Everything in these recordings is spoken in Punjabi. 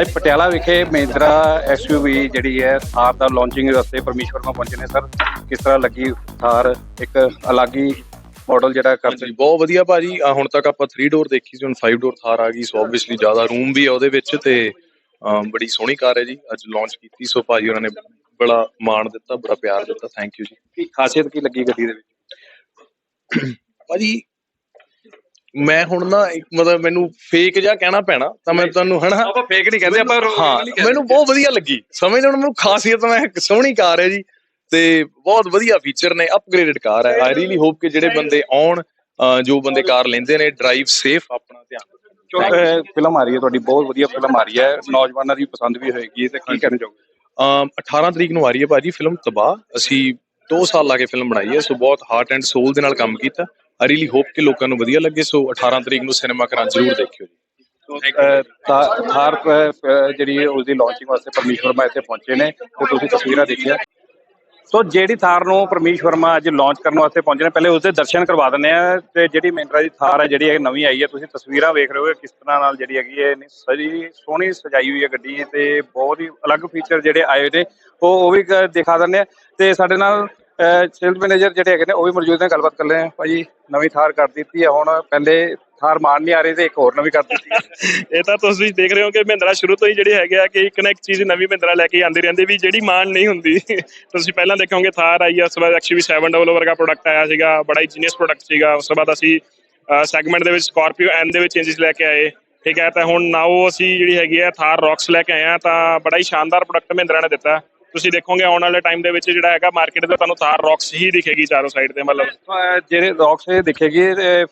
ਅੱਜ ਪਟਿਆਲਾ ਵਿਖੇ ਮਹਿੰਦਰਾ ਐਸਯੂਵੀ ਜਿਹੜੀ ਹੈ ਥਾਰ ਦਾ ਲਾਂਚਿੰਗ ਵਾਸਤੇ ਪਰਮੇਸ਼ਵਰ ਮਾ ਪਹੁੰਚੇ ਨੇ ਸਰ। ਕਿਸ ਤਰ੍ਹਾਂ ਲੱਗੀ ਥਾਰ? ਇੱਕ ਅਲੱਗ ਹੀ ਮਾਡਲ ਜਿਹੜਾ ਕਰਦੇ ਹਾਂਜੀ ਬਹੁਤ ਵਧੀਆ ਭਾਜੀ। ਆਹ ਹੁਣ ਤੱਕ ਆਪਾਂ 3 ਡੋਰ ਦੇਖੀ ਸੀ ਹੁਣ 5 ਡੋਰ ਥਾਰ ਆ ਗਈ। ਸੋ ਆਬਵੀਅਸਲੀ ਜ਼ਿਆਦਾ ਰੂਮ ਵੀ ਆ ਉਹਦੇ ਵਿੱਚ ਤੇ ਬੜੀ ਸੋਹਣੀ ਕਾਰ ਹੈ ਜੀ। ਅੱਜ ਲਾਂਚ ਕੀਤੀ। ਸੋ ਭਾਜੀ ਉਹਨਾਂ ਨੇ ਬੜਾ ਮਾਣ ਦਿੱਤਾ ਬੜਾ ਪਿਆਰ ਦਿੱਤਾ। ਥੈਂਕ ਯੂ ਜੀ। ਕੀ ਖਾਸੀਅਤ ਕੀ ਲੱਗੀ ਗੱਡੀ ਦੇ ਵਿੱਚ? ਭਾਜੀ ਮੈਂ ਹੁਣ ਨਾ ਇੱਕ ਮਤਲਬ ਮੈਨੂੰ ਫੇਕ ਜਿਹਾ ਕਹਿਣਾ ਪੈਣਾ ਤਾਂ ਮੈਂ ਤੁਹਾਨੂੰ ਹਨਾ? ਆਪਾਂ ਫੇਕ ਨਹੀਂ ਕਹਿੰਦੇ ਆਪਾਂ ਹਾਂ ਮੈਨੂੰ ਬਹੁਤ ਵਧੀਆ ਲੱਗੀ। ਸਮਝ ਲਓ ਮੈਨੂੰ ਖਾਸੀਅਤ ਮੈਂ ਇੱਕ ਸੋਹਣੀ ਕਾਰ ਹੈ ਜੀ। ਤੇ ਬਹੁਤ ਵਧੀਆ ਫੀਚਰ ਨੇ ਅਪਗ੍ਰੇਡਡ ਕਾਰ ਹੈ। ਆਈ ਰੀਲੀ ਹੋਪ ਕਿ ਜਿਹੜੇ ਬੰਦੇ ਆਉਣ ਜੋ ਬੰਦੇ ਕਾਰ ਲੈਂਦੇ ਨੇ ਡਰਾਈਵ ਸੇਫ ਆਪਣਾ ਧਿਆਨ ਫਿਲਮ ਆ ਰਹੀ ਹੈ ਤੁਹਾਡੀ ਬਹੁਤ ਵਧੀਆ ਫਿਲਮ ਆ ਰਹੀ ਹੈ। ਨੌਜਵਾਨਾਂ ਦੀ ਪਸੰਦ ਵੀ ਹੋਏਗੀ ਤੇ ਕੀ ਚਾਹੋਗੇ? ਅਮ 18 ਤਰੀਕ ਨੂੰ ਆ ਰਹੀ ਹੈ ਭਾਜੀ ਫਿਲਮ ਤਬਾਹ। ਅਸੀਂ 2 ਸਾਲ ਲਾ ਕੇ ਫਿਲਮ ਬਣਾਈ ਹੈ ਸੋ ਬਹੁਤ ਹਾਰਟ ਐਂਡ ਸੋਲ ਦੇ ਨਾਲ ਕੰਮ ਕੀਤਾ। ਆਈ ਰੀਲੀ ਹੋਪ ਕਿ ਲੋਕਾਂ ਨੂੰ ਵਧੀਆ ਲੱਗੇ ਸੋ 18 ਤਰੀਕ ਨੂੰ ਸਿਨੇਮਾ ਘਰਾਂ ਜ਼ਰੂਰ ਦੇਖਿਓ ਜੀ ਅਹ, ਥਾਰ ਜਿਹੜੀ ਹੈ ਉਸਦੀ ਲਾਂਚਿੰਗ ਵਾਸਤੇ ਪਰਮੇਸ਼ ਵਰਮਾ ਇੱਥੇ ਪਹੁੰਚੇ ਨੇ ਤੇ ਤੁਸੀਂ ਤਸਵੀਰਾਂ ਦੇਖਿਆ ਸੋ ਜਿਹੜੀ ਥਾਰ ਨੂੰ ਪਰਮੇਸ਼ ਵਰਮਾ ਅੱਜ ਲਾਂਚ ਕਰਨ ਵਾਸਤੇ ਪਹੁੰਚੇ ਨੇ ਪਹਿਲੇ ਉਸਦੇ ਦਰਸ਼ਨ ਕਰਵਾ ਦਿੰਦੇ ਆ ਤੇ ਜਿਹੜੀ ਮਹਿੰਦਰਾ ਦੀ ਥਾਰ ਹੈ ਜਿਹੜੀ ਇਹ ਨਵੀਂ ਆਈ ਹੈ ਤੁਸੀਂ ਤਸਵੀਰਾਂ ਵੇਖ ਰਹੇ ਹੋ ਕਿਸ ਤਰ੍ਹਾਂ ਨਾਲ ਜਿਹੜੀ ਹੈਗੀ ਹੈ ਇੰਨੀ ਸਜੀ ਸੋਹਣੀ ਸਜਾਈ ਹੋਈ ਹੈ ਗੱਡੀ ਤੇ ਬਹੁਤ ਹੀ ਅਲੱਗ ਫੀਚਰ ਜਿਹੜੇ ਆਏ ਹੋਏ ਨੇ ਉਹ ਉਹ ਵੀ ਦਿਖਾ ਦਿੰਦੇ ਆ ਤੇ ਸਾਡੇ ਨਾਲ ਸੇਲਸ ਮੈਨੇਜਰ ਜਿਹੜੇ ਹੈਗੇ ਨੇ, ਉਹ ਵੀ ਮੌਜੂਦ ਨੇ, ਗੱਲਬਾਤ ਕਰ ਰਹੇ ਆ ਭਾਜੀ, ਨਵੀਂ ਥਾਰ ਕਰ ਦਿੱਤੀ ਹੈ ਹੁਣ। ਪਹਿਲੇ ਥਾਰ ਮਾਰ ਨਹੀਂ ਆ ਰਹੀ ਤੇ ਇੱਕ ਹੋਰ ਨਵੀਂ ਕਰ ਦਿੱਤੀ ਇਹ ਤਾਂ ਤੁਸੀਂ ਦੇਖ ਰਹੇ ਹੋ ਕਿ ਮਹਿੰਦਰਾ ਸ਼ੁਰੂ ਤੋਂ ਹੀ ਜਿਹੜੀ ਹੈਗੇ ਆ ਕਿ ਇੱਕ ਨਾ ਇੱਕ ਚੀਜ਼ ਨਵੀਂ ਮਹਿੰਦਰਾ ਲੈ ਕੇ ਆਂਦੇ ਰਹਿੰਦੇ ਵੀ ਜਿਹੜੀ ਮਾਨ ਨਹੀਂ ਹੁੰਦੀ। ਤੁਸੀਂ ਪਹਿਲਾਂ ਦੇਖੋਗੇ ਥਾਰ ਆਈ ਆ, ਉਸ ਤੋਂ ਬਾਅਦ ਐਕਚੁਅਲੀ 700 ਵਰਗਾ ਪ੍ਰੋਡਕਟ ਆਇਆ ਸੀਗਾ, ਬੜਾ ਹੀ ਜੀਨੀਅਸ ਪ੍ਰੋਡਕਟ ਸੀਗਾ। ਉਸ ਤੋਂ ਬਾਅਦ ਅਸੀਂ ਸੈਗਮੈਂਟ ਦੇ ਵਿੱਚ ਸਕਾਰਪੀਓ ਐਨ ਦੇ ਵਿੱਚ ਚੇਂਜਸ ਲੈ ਕੇ ਆਏ। ਠੀਕ ਹੈ, ਤਾਂ ਹੁਣ ਨਾਓ ਅਸੀਂ ਜਿਹੜੀ ਹੈਗੀ ਆ, ਥਾਰ ਰੌਕਸ ਲੈ ਕੇ ਆਏ ਆ, ਤਾਂ ਬੜਾ ਹੀ ਸ਼ਾਨਦਾਰ ਪ੍ਰੋਡਕਟ ਮਹਿੰਦਰਾ ਨੇ ਦਿੱਤਾ। ਤੁਸੀਂ ਦੇਖੋਗੇ ਆਉਣ ਵਾਲੇ ਟਾਈਮ ਦੇ ਵਿੱਚ ਜਿਹੜਾ ਹੈਗਾ ਮਾਰਕੀਟ ਦੇ ਤੁਹਾਨੂੰ ਥਾਰ ਰੌਕਸ ਹੀ ਦਿਖੇਗੀ ਚਾਰੋਂ ਸਾਈਡ ਤੇ ਮਤਲਬ। ਜਿਹੜੇ ਰੌਕਸ ਇਹ ਦਿਖੇਗੀ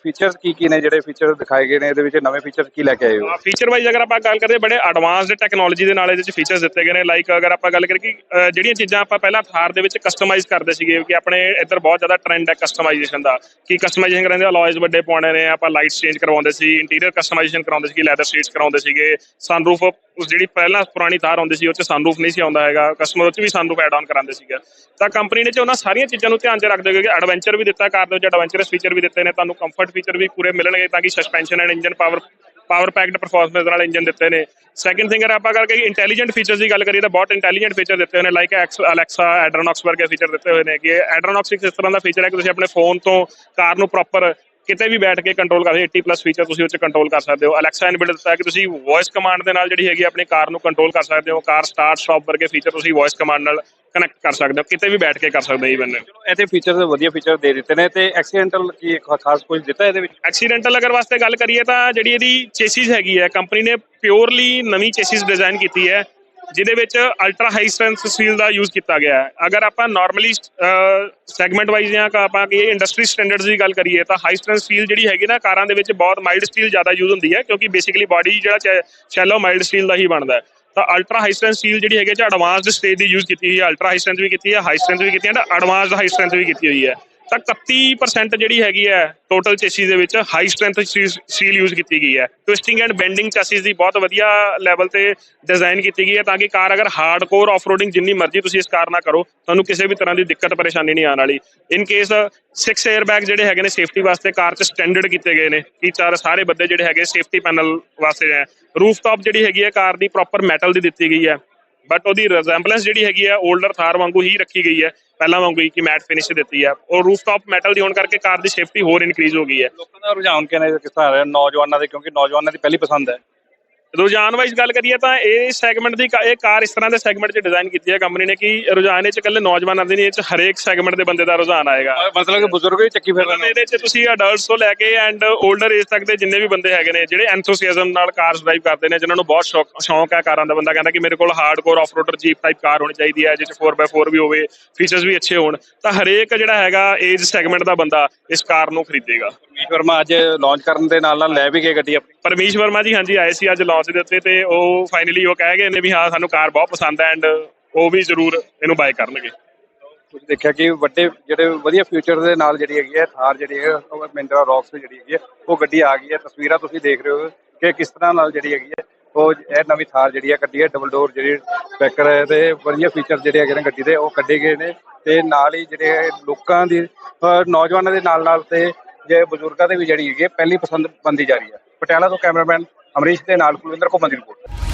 ਫੀਚਰਸ ਕੀ ਕੀ ਨੇ ਜਿਹੜੇ ਫੀਚਰ ਦਿਖਾਏ ਗਏ ਨੇ? ਇਹਦੇ ਵਿੱਚ ਨਵੇਂ ਫੀਚਰ ਕੀ ਲੈ ਕੇ ਆਏ ਹੋ? ਫੀਚਰ ਵਾਈਜ਼ ਅਗਰ ਆਪਾਂ ਗੱਲ ਕਰੀਏ ਬੜੇ ਐਡਵਾਂਸਡ ਟੈਕਨੋਲੋਜੀ ਦੇ ਨਾਲ ਇਹਦੇ ਵਿੱਚ ਫੀਚਰਸ ਦਿੱਤੇ ਗਏ ਨੇ। ਲਾਈਕ ਅਗਰ ਆਪਾਂ ਗੱਲ ਕਰੀਏ ਕਿ ਜਿਹੜੀਆਂ ਚੀਜ਼ਾਂ ਆਪਾਂ ਪਹਿਲਾਂ ਥਾਰ ਦੇ ਵਿੱਚ ਕਸਟਮਾਈਜ਼ ਕਰਦੇ ਸੀਗੇ ਕਿ ਆਪਣੇ ਇੱਧਰ ਬਹੁਤ ਜ਼ਿਆਦਾ ਟ੍ਰੈਂਡ ਹੈ ਕਸਟਮਾਈਜ਼ੇਸ਼ਨ ਦਾ। ਕਿ ਕਸਟਮਾਈਜ਼ੇਸ਼ਨ ਕਰਾਂਦੇ ਅਲੋਇਜ਼ ਵੱਡੇ ਪਾਉਣੇ ਨੇ ਆਪਾਂ ਲਾਈਟਸ ਚੇਂਜ ਕਰਵਾਉਂਦੇ ਸੀ ਇੰਟੀਰੀਅਰ ਕਸਟਮਾਈਜ਼ੇਸ਼ਨ ਕਰਾਉਂਦੇ ਸੀ ਲੈਦਰ ਸੀਟਸ ਕਰਾਉਂਦੇ ਸੀਗੇ ਸਨਰੂਫ ਉਸ ਜਿਹੜੀ ਪਹਿਲਾਂ ਪੁਰਾਣੀ ਤਾਰ ਆਉਂਦੀ ਸੀ, ਉਹ 'ਚ ਸਨਰੂਫ ਨਹੀਂ ਸੀ ਆਉਂਦਾ ਹੈਗਾ। ਕਸਟਮਰ ਉਹ 'ਚ ਵੀ ਸਨਰੂਫ ਐਡ ਆਨ ਕਰਾਉਂਦੇ ਸੀਗੇ। ਤਾਂ ਕੰਪਨੀ ਨੇ ਚ ਉਹਨਾਂ ਸਾਰੀਆਂ ਚੀਜ਼ਾਂ ਨੂੰ ਧਿਆਨ 'ਚ ਰੱਖਦੇ ਹੋਏ ਕਿ ਐਡਵੈਂਚਰ ਵੀ ਦਿੱਤਾ ਕਾਰ ਦੇ ਵਿੱਚ ਐਡਵੈਂਚਰਸ ਫੀਚਰ ਵੀ ਦਿੱਤੇ ਨੇ, ਤੁਹਾਨੂੰ ਕੰਫਰਟ ਫੀਚਰ ਵੀ ਪੂਰੇ ਮਿਲਣਗੇ ਤਾਂ ਕਿ suspension and engine power power packed performance ਨਾਲ ਇੰਜਨ ਦਿੱਤੇ ਨੇ। ਸੈਕੰਡ ਥਿੰਗ ਅਗਰ ਆਪਾਂ ਗੱਲ ਕਰੀਏ ਇੰਟੈਲੀਜੈਂਟ ਫੀਚਰਸ ਦੀ ਗੱਲ ਕਰੀਏ, ਤਾਂ ਬਹੁਤ ਇੰਟੈਲੀਜੈਂਟ ਫੀਚਰ ਦਿੱਤੇ ਹੋਏ ਨੇ ਲਾਈਕ ਅਲੈਕਸਾ ਐਡਰਨੌਕਸ ਵਰਗੇ ਫੀਚਰ ਦਿੱਤੇ ਹੋਏ ਨੇ, ਕਿ ਐਡਰਨੌਕਸ ਇੱਕ ਇਸ ਤਰ੍ਹਾਂ ਦਾ ਫੀਚਰ ਹੈ ਕਿ ਤੁਸੀਂ ਆਪਣੇ ਫੋਨ ਤੋਂ ਕਾਰ ਨੂੰ ਪ੍ਰੋਪਰ ਕਿਤੇ ਵੀ ਬੈਠ ਕੇ ਕੰਟਰੋਲ ਕਰ ਸਕਦੇ 80 ਪਲੱਸ ਫੀਚਰ ਤੁਸੀਂ ਉਹ 'ਚ ਕੰਟਰੋਲ ਕਰ ਸਕਦੇ ਹੋ। ਅਲੈਕਸਾ ਇਨਬਿਲਟ ਦਿੱਤਾ ਹੈ ਕਿ ਤੁਸੀਂ ਵੌਇਸ ਕਮਾਂਡ ਦੇ ਨਾਲ ਜਿਹੜੀ ਹੈਗੀ ਆਪਣੀ ਕਾਰ ਨੂੰ ਕੰਟਰੋਲ ਕਰ ਸਕਦੇ ਹੋ। ਕਾਰ ਸਟਾਰਟ ਸਟਾਪ ਵਰਗੇ ਫੀਚਰ ਤੁਸੀਂ ਵੌਇਸ ਕਮਾਂਡ ਨਾਲ ਕਨੈਕਟ ਕਰ ਸਕਦੇ ਹੋ। ਕਿਤੇ ਵੀ ਬੈਠ ਕੇ ਕਰ ਸਕਦੇ ਹੋ ਈਵਨ ਇਹਦੇ ਫੀਚਰ ਵਧੀਆ ਫੀਚਰ ਦੇ ਦਿੱਤੇ ਨੇ ਤੇ ਐਕਸੀਡੈਂਟਲ ਕੀ ਖਾ- ਖਾਸ ਕੁਝ ਦਿੱਤਾ ਇਹਦੇ ਵਿੱਚ? ਐਕਸੀਡੈਂਟਲ ਅਗਰ ਵਾਸਤੇ ਗੱਲ ਕਰੀਏ ਤਾਂ ਜਿਹੜੀ ਇਹਦੀ ਚੇਸਿਸ ਹੈਗੀ ਹੈ ਕੰਪਨੀ ਨੇ ਪਿਓਰਲੀ ਨਵੀਂ ਚੇਸਿਸ ਡਿਜ਼ਾਈਨ ਕੀਤੀ ਹੈ। ਜਿਹਦੇ ਵਿੱਚ ਅਲਟਰਾ ਹਾਈ ਸਟਰੈਂਥ ਸਟੀਲ ਦਾ ਯੂਜ਼ ਕੀਤਾ ਗਿਆ ਹੈ। ਅਗਰ ਆਪਾਂ ਨਾਰਮਲੀ ਸੈਗਮੈਂਟ ਵਾਈਜ਼ ਜਾਂ ਆਪਾਂ ਕਿ ਇੰਡਸਟਰੀ ਸਟੈਂਡਰਡਸ ਦੀ ਗੱਲ ਕਰੀਏ ਤਾਂ ਹਾਈ ਸਟਰੈਂਥ ਸਟੀਲ ਜਿਹੜੀ ਹੈਗੀ ਨਾ, ਕਾਰਾਂ ਦੇ ਵਿੱਚ ਬਹੁਤ ਮਾਈਲਡ ਸਟੀਲ ਜ਼ਿਆਦਾ ਯੂਜ਼ ਹੁੰਦੀ ਹੈ, ਕਿਉਂਕਿ ਬੇਸਿਕਲੀ ਬਾਡੀ ਜਿਹੜਾ ਸ਼ੈਲੋ ਮਾਈਲਡ ਸਟੀਲ ਦਾ ਹੀ ਬਣਦਾ ਹੈ। ਤਾਂ ਅਲਟਰਾ ਹਾਈ ਸਟਰੈਂਥ ਸਟੀਲ ਜਿਹੜੀ ਹੈਗੀ ਹੈ ਚ ਐਡਵਾਂਸਡ ਸਟੇਜ ਦੀ ਯੂਜ਼ ਕੀਤੀ ਹੋਈ ਹੈ। ਅਲਟਰਾ ਹਾਈ ਸਟਰੈਂਥ ਵੀ ਕੀਤੀ ਹੈ ਹਾਈ ਸਟਰੈਂਥ ਵੀ ਕੀਤੀ ਹੈ ਤੇ ਐਡਵਾਂਸਡ ਹਾਈ ਸਟਰੈਂਥ ਵੀ ਕੀਤੀ ਹੋਈ ਹੈ। ਤਾਂ 31% ਜਿਹੜੀ ਹੈਗੀ ਹੈ ਟੋਟਲ ਚੇਸਿਸ ਦੇ ਵਿੱਚ ਹਾਈ ਸਟਰੈਂਥ ਸਟੀਲ ਯੂਜ਼ ਕੀਤੀ ਗਈ ਹੈ। ਟਵਿਸਟਿੰਗ ਐਂਡ ਬੈਂਡਿੰਗ ਚੈਸਿਸ ਦੀ ਬਹੁਤ ਵਧੀਆ ਲੈਵਲ ਤੇ ਡਿਜ਼ਾਈਨ ਕੀਤੀ ਗਈ ਹੈ ਤਾਂ ਕਿ ਕਾਰ ਅਗਰ ਹਾਰਡਕੋਰ ਆਫਰੋਡਿੰਗ ਜਿੰਨੀ ਮਰਜ਼ੀ ਤੁਸੀਂ ਇਸ ਕਾਰ ਨਾਲ ਕਰੋ, ਤੁਹਾਨੂੰ ਕਿਸੇ ਵੀ ਤਰ੍ਹਾਂ ਦੀ ਦਿੱਕਤ, ਪਰੇਸ਼ਾਨੀ ਨਹੀਂ ਆਉਣ ਵਾਲੀ। ਇਨ ਕੇਸ 6 에ਅਰ ਬੈਗ ਜਿਹੜੇ ਹੈਗੇ ਨੇ ਸੇਫਟੀ ਵਾਸਤੇ ਕਾਰ 'ਚ ਸਟੈਂਡਰਡ ਕੀਤੇ ਗਏ ਨੇ, ਕਿ ਚਾਰ ਸਾਰੇ ਬੰਦੇ ਜਿਹੜੇ ਹੈਗੇ ਸੇਫਟੀ ਪੈਨਲ ਵਾਸਤੇ ਹੈ। ਰੂਫ ਟਾਪ ਜਿਹੜੀ ਹੈਗੀ ਹੈ ਕਾਰ ਦੀ ਪ੍ਰੋਪਰ ਮੈਟਲ ਦੀ ਦਿੱਤੀ ਗਈ ਹੈ। ਬਟ ਉਹਦੀ ਰਿਜ਼ੈਂਬਲੈਂਸ ਜਿਹੜੀ ਹੈਗੀ ਹੈ 올ਡਰ ਥਾਰ ਵਾਂਗੂ ਹੀ ਰੱਖੀ ਗਈ ਹੈ। ਪਹਿਲਾਂ ਵਾਂਗੂ ਹੀ ਕਿ ਮੈਟ ਫਿਨਿਸ਼ ਦਿੱਤੀ ਹੈ ਔਰ ਰੂਫ ਮੈਟਲ ਦੀ ਹੋਣ ਕਰਕੇ ਕਾਰ ਦੀ ਸੇਫਟੀ ਹੋਰ ਇਨਕਰੀਜ਼ ਹੋ ਗਈ ਹੈ। ਲੋਕਾਂ ਦਾ ਰੁਝਾਨ ਕਿਹਨੇ ਕਿਸ ਤਰ੍ਹਾਂ ਆ ਰਿਹਾ? ਨੌਜਵਾਨਾਂ ਦੇ, ਕਿਉਂਕਿ ਨੌਜਵਾਨਾਂ ਦੀ ਪਹਿਲੀ ਪਸੰਦ ਹੈ। ਰੁਝਾਨ ਵਾਈਜ਼ ਗੱਲ ਕਰੀਏ ਤਾਂ ਇਹ ਸੈਗਮੈਂਟ ਦੀ ਇਹ ਕਾਰ ਇਸ ਤਰ੍ਹਾਂ ਦੇ ਸੈਗਮੈਂਟ 'ਚ ਡਿਜ਼ਾਈਨ ਕੀਤੀ ਹੈ ਕੰਪਨੀ ਨੇ ਕਿ ਰੁਝਾਨ ਇਹ 'ਚ ਇਕੱਲੇ ਨੌਜਵਾਨਾਂ ਦੇ ਨਹੀਂ ਇਹ 'ਚ ਹਰੇਕ ਸੈਗਮੈਂਟ ਦੇ ਬੰਦੇ ਦਾ ਰੁਝਾਨ ਆਏਗਾ। ਮਤਲਬ ਕਿ ਬਜ਼ੁਰਗ ਵੀ ਚੱਕੀ ਫਿਰਦੇ ਨੇ ਇਹਦੇ 'ਚ ਤੁਸੀਂ ਅਡਲਟਸ ਤੋਂ ਲੈ ਕੇ ਐਂਡ 올ਡਰ ਏਜ ਤੱਕ ਦੇ ਜਿੰਨੇ ਵੀ ਬੰਦੇ ਹੈਗੇ ਨੇ ਜਿਹੜੇ ਐਂਥੂਸੀਆਜ਼ਮ ਨਾਲ ਕਾਰਸ ਡਰਾਈਵ ਕਰਦੇ ਨੇ ਜਿਨ੍ਹਾਂ ਨੂੰ ਬਹੁਤ ਸ਼ੌਕ ਸ਼ੌਕ ਹੈ ਕਾਰਾਂ ਦਾ ਬੰਦਾ ਕਹਿੰਦਾ ਕਿ ਮੇਰੇ ਕੋਲ hardcore offroader jeep type car ਹੋਣੀ ਚਾਹੀਦੀ ਹੈ ਜਿਸ 'ਚ 4x4 ਵੀ ਹੋਵੇ ਫੀਚਰਸ ਵੀ ਅੱਛੇ ਹੋਣ ਤਾਂ ਹਰੇਕ ਜਿਹੜਾ ਹੈਗਾ ਏਜ ਸੈਗਮੈਂਟ ਦਾ ਬੰਦਾ ਇਸ ਕਾਰ ਨੂੰ ਖਰੀਦੇਗਾ। ਪਰਮੇਸ਼ ਵਰਮਾ ਅੱਜ ਲਾਂਚ ਕਰਨ ਦੇ ਨਾਲ ਨਾਲ ਲੈ ਵੀ ਗਏ ਗੱਡੀ ਆਪਣੀ। ਪਰਮੇਸ਼ ਵਰਮਾ ਜੀ ਹਾਂਜੀ ਆਏ ਸੀ ਅੱਜ ਲਾਂਚ ਦੇ ਉੱਤੇ ਤੇ ਉਹ ਫਾਈਨਲੀ ਉਹ ਕਹਿ ਗਏ ਨੇ ਵੀ ਹਾਂ, ਸਾਨੂੰ ਕਾਰ ਬਹੁਤ ਪਸੰਦ ਹੈ ਐਂਡ ਉਹ ਵੀ ਜ਼ਰੂਰ ਇਹਨੂੰ ਬਾਏ ਕਰਨਗੇ। ਤੁਸੀਂ ਦੇਖਿਆ ਕਿ ਵੱਡੇ ਜਿਹੜੇ ਵਧੀਆ ਫਿਊਚਰ ਦੇ ਨਾਲ ਜਿਹੜੀ ਹੈਗੀ ਹੈ, ਥਾਰ ਜਿਹੜੀ ਹੈ, ਉਹ ਮਹਿੰਦਰਾ ਰੌਕਸ ਜਿਹੜੀ ਹੈਗੀ ਹੈ, ਉਹ ਗੱਡੀ ਆ ਗਈ ਹੈ। ਤਸਵੀਰਾਂ ਤੁਸੀਂ ਦੇਖ ਰਹੇ ਹੋ ਕਿ ਕਿਸ ਤਰ੍ਹਾਂ ਨਾਲ ਜਿਹੜੀ ਹੈਗੀ ਹੈ, ਉਹ ਇਹ ਨਵੀਂ ਥਾਰ ਜਿਹੜੀ ਹੈ ਗੱਡੀ ਹੈ ਡਬਲ ਡੋਰ ਜਿਹੜੀ ਪੈਕਰ ਹੈ ਤੇ ਵਧੀਆ ਫੀਚਰ ਜਿਹੜੇ ਹੈਗੇ ਨੇ ਗੱਡੀ ਦੇ, ਉਹ ਕੱਢੇ ਗਏ ਨੇ ਤੇ ਨਾਲ ਹੀ ਜਿਹੜੇ ਲੋਕਾਂ ਦੀ ਨੌਜਵਾਨਾਂ ਦੇ ਨਾਲ ਨਾਲ ਤੇ ਜੇ ਬਜ਼ੁਰਗਾਂ ਦੇ ਵੀ ਜਿਹੜੀ ਹੈਗੀ ਹੈ, ਪਹਿਲੀ ਪਸੰਦ ਬੰਦੀ ਜਾ ਰਹੀ ਹੈ। ਪਟਿਆਲਾ ਤੋਂ ਕੈਮਰਾਮੈਨ ਅਮਰੀਸ਼ ਦੇ ਨਾਲ ਕੁਲਵਿੰਦਰ ਘੁੰਮਣ ਦੀ ਰਿਪੋਰਟ।